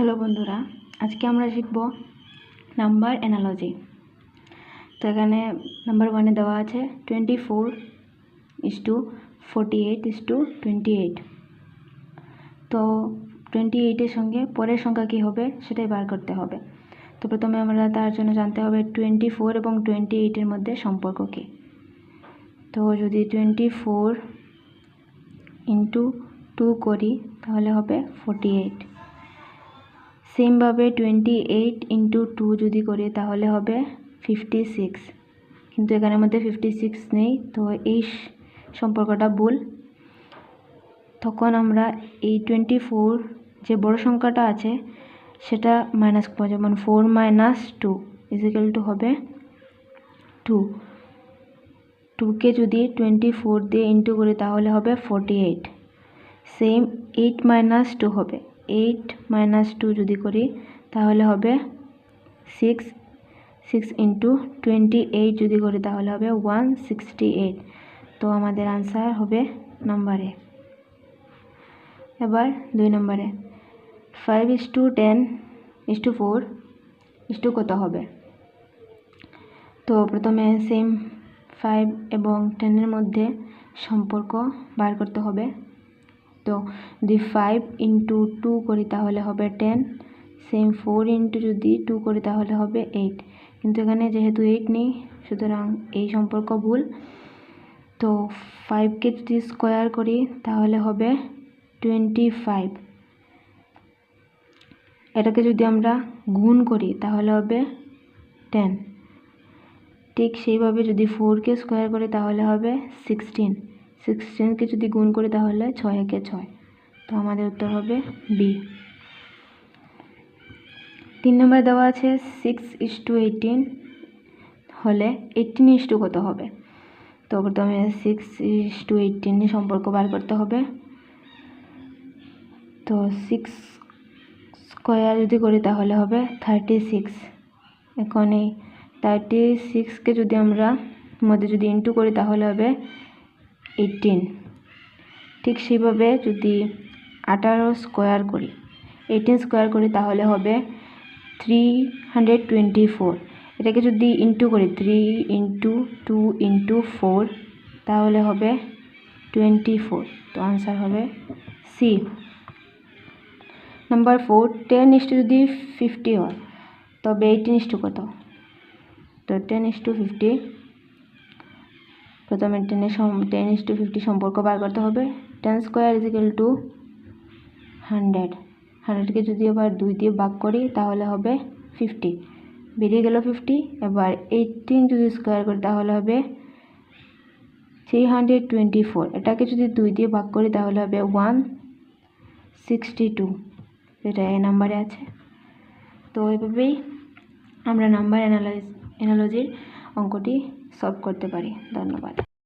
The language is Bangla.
হ্যালো বন্ধুরা, আজকে আমরা শিখব নাম্বার অ্যানালজি। তো এখানে নাম্বার ওয়ানে দেওয়া আছে twenty four is two forty eight is two twenty eight তো টোয়েন্টি এইটের সঙ্গে পরের সংখ্যা কী হবে সেটাই বার করতে হবে। তো প্রথমে আমরা তার জন্য জানতে হবে টোয়েন্টি ফোর এবং টোয়েন্টি এইটের মধ্যে সম্পর্ক কী। তো যদি টোয়েন্টি ফোর ইন্টু টু করি তাহলে হবে ফোরটি এইট সেমভাবে টোয়েন্টি এইট ইন্টু টু যদি করি, তাহলে হবে ফিফটি সিক্স কিন্তু এখানের মধ্যে ফিফটি সিক্স নেই, তো এই সম্পর্কটা ভুল। তখন আমরা এই টোয়েন্টি ফোর যে বড় সংখ্যাটা আছে, সেটা মাইনাস করব, যেমন four minus two is equal two হবে টু টুকে যদি টোয়েন্টি ফোর দিয়ে ইন্টু করি, তাহলে হবে forty eight same eight minus two হবে। এইট মাইনাস টু যদি করি, তাহলে হবে six six into twenty eight যদি করি, তাহলে হবে ওয়ান সিক্সটি এইট তো আমাদের আনসার হবে নাম্বারে এবার দুই নম্বরে five is two ten is two four is two কত হবে? তো প্রথমে সেম ফাইভ এবং টেনের মধ্যে সম্পর্ক বার করতে হবে। তো যদি ফাইভ ইন্টু টু করি তাহলে হবে টেন সেম ফোর ইন্টু যদি টু করি তাহলে হবে এইট কিন্তু এখানে যেহেতু এইট নেই, সুতরাং এই সম্পর্ক ভুল। তো ফাইভকে যদি স্কোয়ার করি তাহলে হবে টোয়েন্টি ফাইভ এটাকে যদি আমরা গুণ করি তাহলে হবে টেন ঠিক সেইভাবে যদি ফোরকে স্কোয়ার করি তাহলে হবে সিক্সটিন সিক্সটিনকে যদি গুণ করি তাহলে ছয় একে ছয়। তো আমাদের উত্তর হবে বি তিন নম্বর দেওয়া আছে সিক্স ইস টু এইটিন হলে এইটিন ইস টু কত হবে? তো প্রথমে সিক্স ইস টু এইটিন সম্পর্ক বার করতে হবে। তো সিক্স স্কোয়ার যদি করি তাহলে হবে থার্টি সিক্স এখন এই থার্টি সিক্সকে যদি আমরা মধ্যে যদি ইন্টু করি তাহলে হবে এইটিন ঠিক সেইভাবে যদি আঠারো স্কোয়ার করি এইটিন স্কোয়ার করি তাহলে হবে থ্রি হান্ড্রেড টোয়েন্টি ফোর এটাকে যদি ইন্টু করি three into two into four তাহলে হবে টোয়েন্টি ফোর তো আনসার হবে C number four ten is two যদি ফিফটি হয়, তবে এইটিন ইস্টু কত? তো টেন ইস টু ফিফটি প্রথমে টেনের টেন ইস টু ফিফটি সম্পর্ক বার করতে হবে। Ten square is equal two hundred হান্ড্রেডকে যদি আবার দুই দিয়ে ভাগ করি, তাহলে হবে ফিফটি বেরিয়ে গেল ফিফটি এবার এইটিন যদি স্কোয়ার করি, তাহলে হবে থ্রি হান্ড্রেড টোয়েন্টি ফোর এটাকে যদি দুই দিয়ে ভাগ করি, তাহলে হবে ওয়ান সিক্সটি টু এটা এই নাম্বারে আছে। তো এভাবেই আমরা নাম্বার অ্যানালাইজ অ্যানালজির অঙ্কটি সলভ করতে পারি। ধন্যবাদ।